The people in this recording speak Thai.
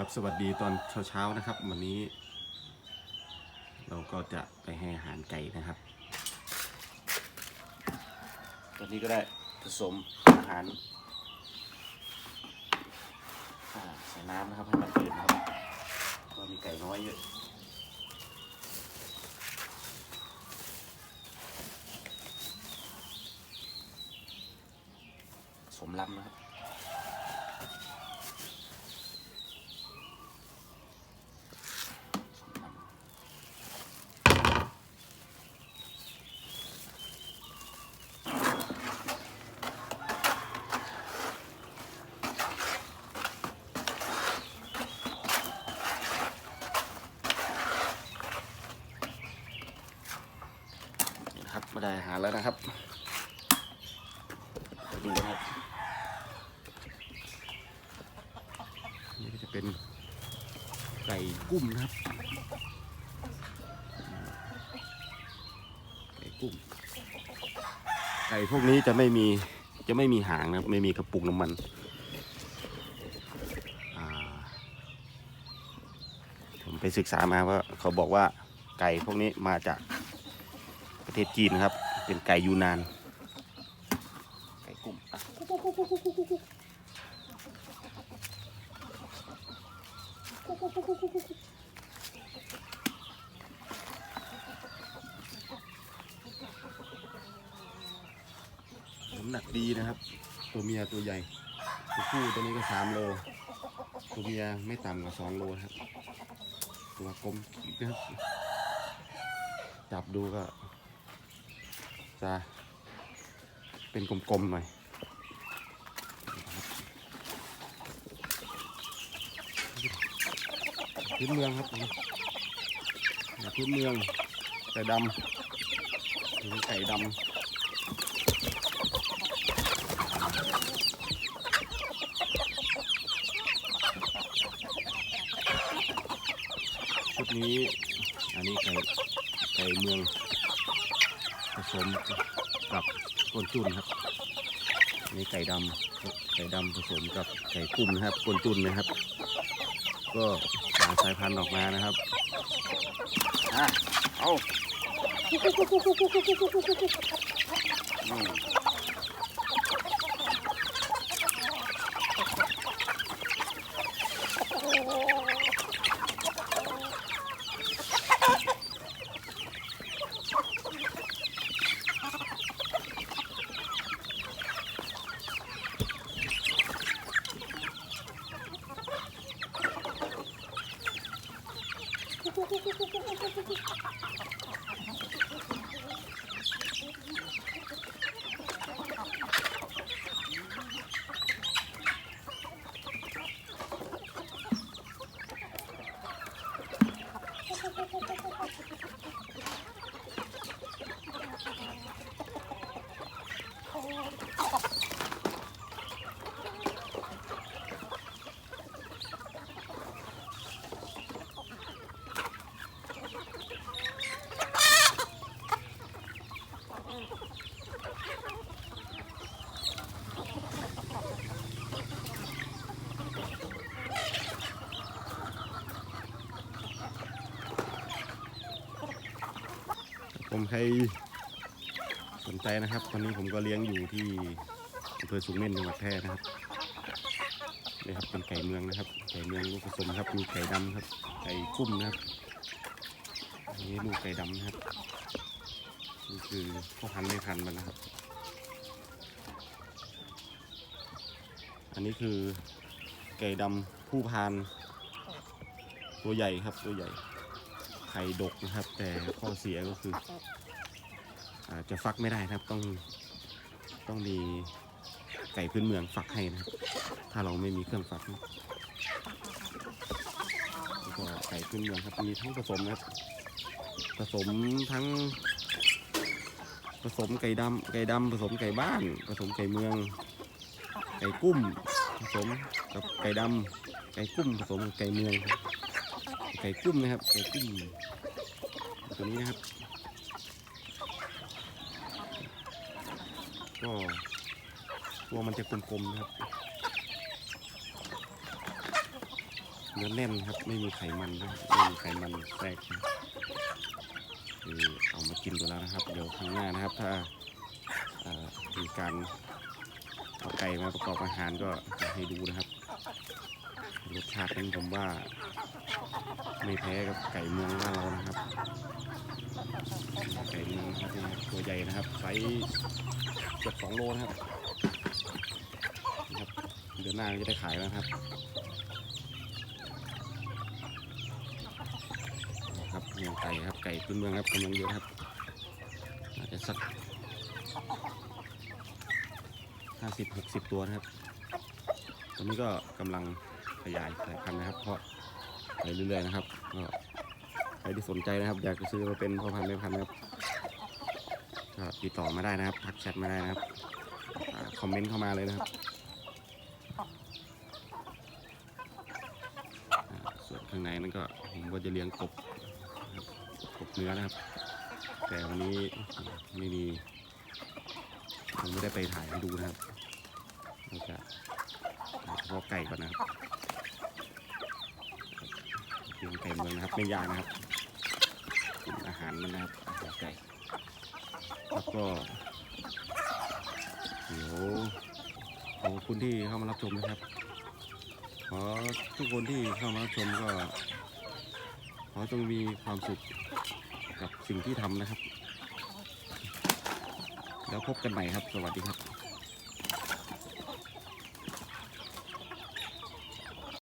ครับสวัสดีตอนเช้าๆนะครับ วันนี้ เราก็จะไปให้อาหารไก่นะครับ ตอนนี้ก็ได้ผสมอาหารใส่น้ำนะครับให้มันตื่นนะครับก็มีไก่น้อยเยอะสมลำนะครับ เราได้อาหารแล้วนะครับดูกันครับนี่ก็จะเป็นไก่กุ้มนะครับไก่กุ้มไก่พวกนี้จะไม่มีจะไม่มีหางนะครับไม่มีกระปุกน้ำมันผมไปศึกษามาว่าเขาบอกว่าไก่พวกนี้มาจาก ประเทศจีนนะครับ เป็นไก่ยูนาน ไก่กุ้มอะน้ำหนักดีนะครับ ตัวเมียตัวใหญ่ ตัวผู้ตัวนี้ก็สามโล ตัวเมียไม่ต่ำกว่าสองโลนะครับ ตัวกลมนะครับจับดูก็ จะเป็นกลมๆหน่อยพื้นเมืองครับพื้นเมืองไก่ดำไก่ดำชุดนี้ อันนี้ไก่ไก่เมือง สมกับก้นจุนครับนี่ไก่ดำไก่ดำผสมกับไก่กุ้มนะครับก้นจุนนะครับ ก็หาสายพันธุ์ออกมานะครับอะเอา Ha ha ha ha! ผมใครสนใจนะครับตอนนี้ผมก็เลี้ยงอยู่ที่อำเภอสูงเม่นจังหวัดแพร่นะครับนี่ครับเป็นไก่เมืองนะครับ ไก่เมืองลูกผสมครับมีไก่ดำครับ ไก่กุ้มนะครับนนี้ลูกไก่ดำนะครับนี่คือพ่อพันธุ์แม่พันธุ์มันนะครับ อันนี้คือไก่ดำผู้พาน ตัวใหญ่ครับตัวใหญ่ ไข่ดกนะครับ แต่ข้อเสียก็คืออาจะฟักไม่ได้นะครับ ต้องต้องมีไก่พื้นเมืองฟักให้นะครับ ถ้าเราไม่มีเครื่องฟักนะแล้วก็ไก่พื้นเมืองครับมีทั้งผสมนะครับ ผสมทั้ง ผสมไก่ดำไก่ดำผสมไก่บ้าน ผสมไก่เมือง ไก่กุ้ม ผสมกับไก่ดำไก่กุ้มผสมกับไก่เมืองครับ ไก่กุ้มนะครับไก่กุ้มตัวนี้นะครับ ก็ตัวมันจะกลมๆนะครับเนื้อแน่นครับ ไม่มีไขมันนะไม่มีไขมันแทรกคือเอามากินดูแล้วนะครับ เดี๋ยวครั้งหน้านะครับ ถ้ามีการเอาไก่มาประกอบอาหารก็จะให้ดูนะครับ รสชาตินั้นผมว่า ไม่แพ้กับไก่เมืองบ้านเรานะครับ ไก่เมืองนะครับตัวใหญ่นะครับไซส์เกือบสองโลนะครับครับเดือนหน้าก็จะได้ขายแล้วนะครับครับเมืองไก่ครับไก่พื้นเมืองครับกำลังเยอะครับอาจจะสักห้าสิบหกสิบตัวนะครับ ตอนนี้ก็กำลัง ขยายสายพันธุ์นะครับ เพราะไปเรื่อยๆนะครับก็ใครที่สนใจนะครับ อยากจะซื้อมาเป็นพ่อพันธุ์แม่พันธุ์นะครับก็ติดต่อมาได้นะครับทักแชทมาได้นะครับอคอมเมนต์เข้ามาเลยนะครับส่วนข้างในนั้นก็ผมก็จะเลี้ยงกบกบเนื้อนะครับ แต่วันนี้ไม่มีผมไม่ได้ไปถ่ายให้ดูนะครับเราจะเฉพาะไก่ก่อนนะครับ เลี้ยงไก่เมืองนะครับไม่ยากนะครับอาหารมันนะครับอาหารไก่แล้วก็เดี๋ยวขอบคุณที่เข้ามารับชมนะครับ ขอทุกคนที่เข้ามารับชมก็ขอจงมีความสุขกับสิ่งที่ทำนะครับ แล้วพบกันใหม่ครับ สวัสดีครับ